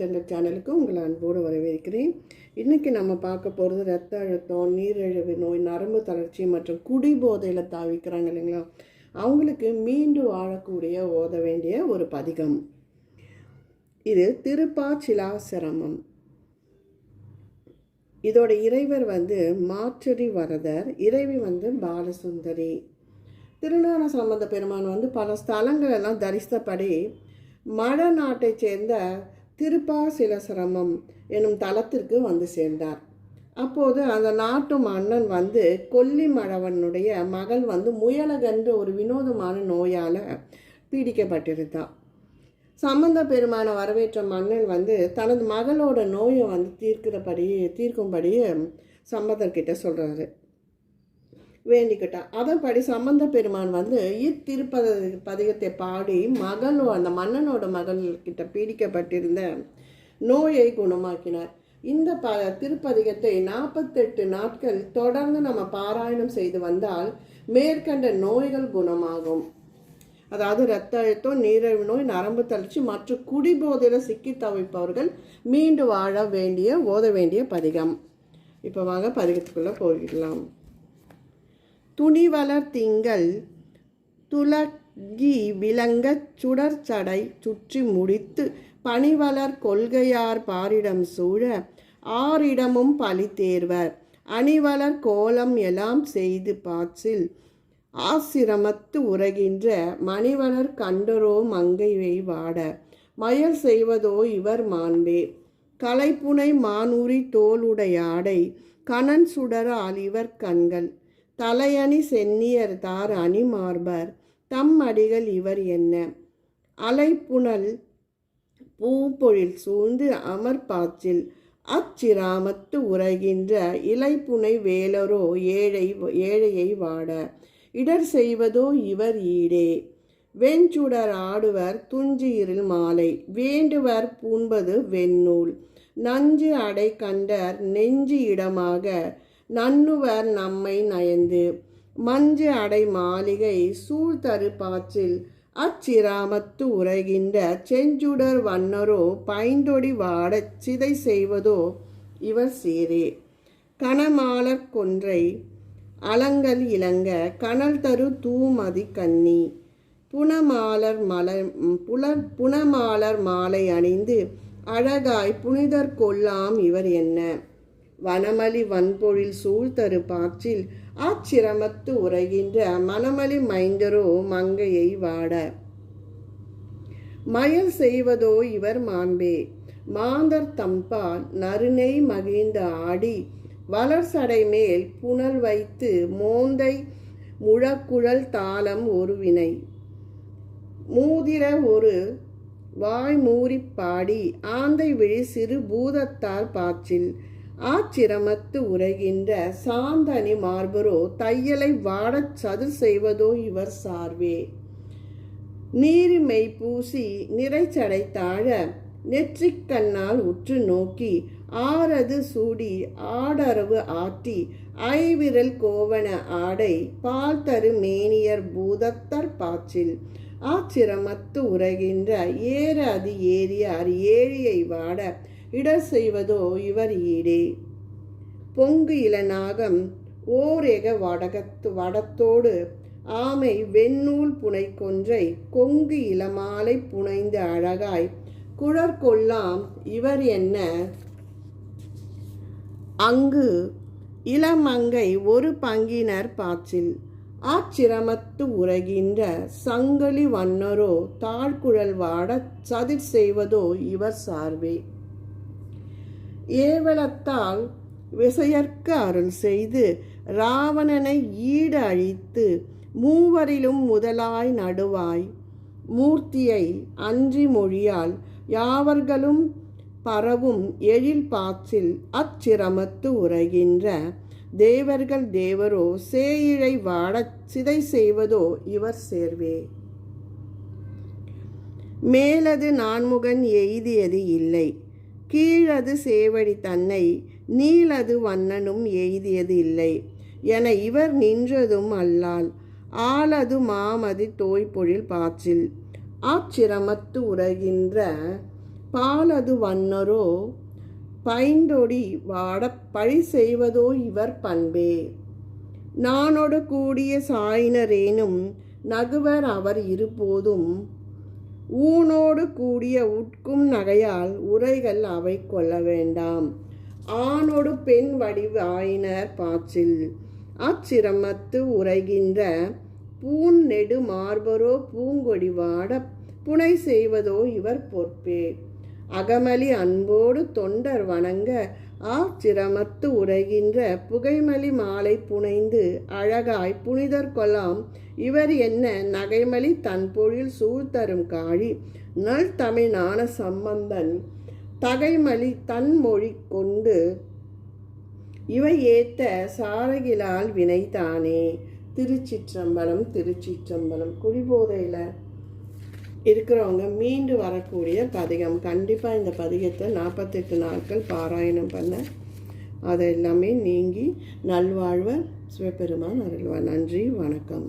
தந்த சேனலுக்கு உங்களை அன்போடு வரவேற்கிறேன். இன்றைக்கி நம்ம பார்க்க போகிறது ரத்த அழுத்தம் நீரிழிவு நோய் நரம்பு தளர்ச்சி மற்றும் குடிபோதையில் தாவிக்கிறாங்க இல்லைங்களா? அவங்களுக்கு மீண்டு வாழக்கூடிய ஓத வேண்டிய ஒரு பதிகம். இது திருப்பாச்சிலாசிரமம். இதோட இறைவர் வந்து மாற்றடி வரதர் இறைவி வந்து பாலசுந்தரி. திருநாள சம்பந்த பெருமான் வந்து பல ஸ்தலங்களெல்லாம் தரிசித்தபடி மழை நாட்டை சேர்ந்த திருப்பாசிலசிரமம் எனும் தலத்திற்கு வந்து சேர்ந்தார். அப்போது அந்த நாட்டு மன்னன் வந்து கொல்லிமழவனுடைய மகள் வந்து முயலகன்ற ஒரு வினோதமான நோயால் பீடிக்கப்பட்டிருந்தார் சம்பந்த பெருமான வரவேற்ற மன்னன் வந்து தனது மகளோட நோயை வந்து தீர்க்கிறபடி தீர்க்கும்படி சம்பந்தர்கிட்ட சொல்கிறாரு வேண்டிக்கிட்டான். அதன்படி சம்பந்த பெருமான் வந்து இத்திருப்பத பதிகத்தை பாடி மகளோ அந்த மன்னனோட மகள்கிட்ட பீடிக்கப்பட்டிருந்த நோயை குணமாக்கினார். இந்த ப திருப்பதிகத்தை நாற்பத்தெட்டு நாட்கள் தொடர்ந்து நம்ம பாராயணம் செய்து வந்தால் மேற்கண்ட நோய்கள் குணமாகும். அதாவது ரத்த அழுத்தம் நீரிழிவு நோய் நரம்பு தளர்ச்சி மற்றும் குடிபோதையில் சிக்கி தவிப்பவர்கள் மீண்டு வாழ வேண்டிய ஓத வேண்டிய பதிகம். இப்போ வாங்க பதிகத்துக்குள்ளே போயிடலாம். துணிவளர் திங்கள் துலகி விளங்கச் சுடர்ச்சடை சுற்றி முடித்து பணிவளர் கொள்கையார் பாரிடம் சூழ ஆரிடமும் பழி தேர்வர். அணிவளர் கோலம் எல்லாம் செய்து பாச்சில் ஆசிரமத்து உறகின்ற மணிவளர் கண்டரோ மங்கைவை வாட. மயல் செய்வதோ இவர் மாண்பே. கலைப்புனை மானூரி தோளுடையாடை கணன் சுடரால் இவர் கண்கள் தலையணி சென்னியர் தார் அணி மார்பர் தம் அடிகள் இவர் என்ன? அலைப்புணல் பூப்பொழில் சூழ்ந்து அமர்பாச்சில் அச்சிராமத்து உரைகின்ற இலைப்புனை வேலரோ ஏழை ஏழையை வாட இடர் செய்வதோ இவர் ஈடே. வெஞ்சுடர் ஆடுவர் துஞ்சியிரில் மாலை வேண்டுவர் பூண்பது வெண்ணூல். நஞ்சு அடை கண்டர் நெஞ்சு இடமாக நன்னுவர் நம்மை நயந்து. மஞ்சு அடை மாளிகை சூழ்தரு பாச்சில் அச்சிராமத்து உரைகின்ற செஞ்சுடர் வண்ணரோ பைந்தொடி வாடச் சிதை செய்வதோ இவர் சீரே கணமாலர் கொன்றை அலங்கல் இளங்க கனல் தரு தூமதி கன்னி புனமாலர் மலர் புலர் புனமாலர் மாலை அணிந்து அழகாய் புனிதர் கொல்லாம் இவர் என்ன? வனமலி வன்பொழில் சூழ்தரு பாற்றில் ஆச்சிரமத்து உரைகின்ற மணமலி மைந்தரோ மங்கையை வாட. மயல் செய்வதோ இவர் மாண்பே. மாந்தர் தம்பால் நறுநெய் மகிழ்ந்த ஆடி வளர்சடை மேல் புனல் வைத்து மோந்தை முழக்குழல் தாளம் ஒரு வினை. மூதிர ஒரு வாய் மூறி பாடி ஆந்தை விழி சிறு பூதத்தார் பாச்சில் ஆச்சிரமத்து உரைகின்ற சாந்தனி மார்பரோ தையலை வாடச் சதுர் செய்வதோ இவர் சார்வே. நீரிமை பூசி நிறைச்சடை தாழ நெற்றிக்கண்ணால் உற்று நோக்கி ஆரது சூடி ஆடரவு ஆட்டி ஐவிரல் கோவன ஆடை பால் தரு மேனியர் பூதத்தர் பாச்சில். ஆச்சிரமத்து உரைகின்ற ஏற அது ஏறியார் ஏழியை வாட இடர் செய்வதோ இவர் ஈடே. பொங்கு இளநாகம் ஓரேக வடகத்து வடத்தோடு ஆமை வெண்ணூல் புனை கொன்றை கொங்கு இளமாலை புனைந்த அழகாய் குழற்கொல்லாம் இவர் என்ன? அங்கு இளமங்கை ஒரு பங்கினர் பாச்சில். ஆச்சிரமத்து உறகின்ற சங்கலி வண்ணரோ தாழ்குழல் வாட சதிர் செய்வதோ இவர் சார்பே. ஏவலத்தால் விசையற்க அருள் செய்து ராவணனை ஈடு அழித்து மூவரிலும் முதலாய் நடுவாய். மூர்த்தியை அன்றி மொழியால் யாவர்களும் பரவும் எழில் பாச்சில் அச்சிரமத்து உரைகின்ற தேவர்கள் தேவரோ சேயிழை வாடச் சிதை செய்வதோ இவர் சேர்வே. மேலது நான்முகன் எய்தியது இல்லை. கீழது சேவடி தன்னை நீளது வண்ணனும் எய்தியது இல்லை. என இவர் நின்றதும் அல்லால் ஆளது மாமதி தோய்பொழில் பாச்சில். ஆச்சிரமத்து உறகின்ற பாலது வண்ணரோ பைந்தொடி வாட பழி செய்வதோ இவர் பண்பே. நானோடு கூடிய சாயினரேனும் நகுவர் அவர் இருபோதும் ஊனோடு கூடிய உட்கும் நகையால் உரைகள் அவை கொள்ள வேண்டாம். ஆணோடு பெண் வடிவாயினர் பாச்சில். அச்சிரமத்து உரைகின்ற பூன் நெடு மார்பரோ பூங்கொடி வாட புனை செய்வதோ இவர் பொற்பே. அகமலி அன்போடு தொண்டர் வணங்க ஆச்சிரமத்து உரைகின்ற புகைமலி மாலை புனைந்து அழகாய் புனிதர் கொலாம். இவர் என்ன நகைமலி தன் பொழில் சூழ்தரும் காழி. நல் தமிழான சம்பந்தன் தகைமலி தன் மொழி கொண்டு இவை ஏத்த சாரகிலால் வினைதானே. திருச்சிற்றம்பலம் திருச்சிற்றம்பலம் குடிபோதையில் இருக்கிறவங்க மீண்டு வரக்கூடிய பதிகம் கண்டிப்பாக இந்த பதிகத்தை நாற்பத்தெட்டு நாட்கள் பாராயணம் பண்ண அதை எல்லாமே நீங்கி நல்வாழ்வர் சிவபெருமான் அருள்வார். நன்றி வணக்கம்.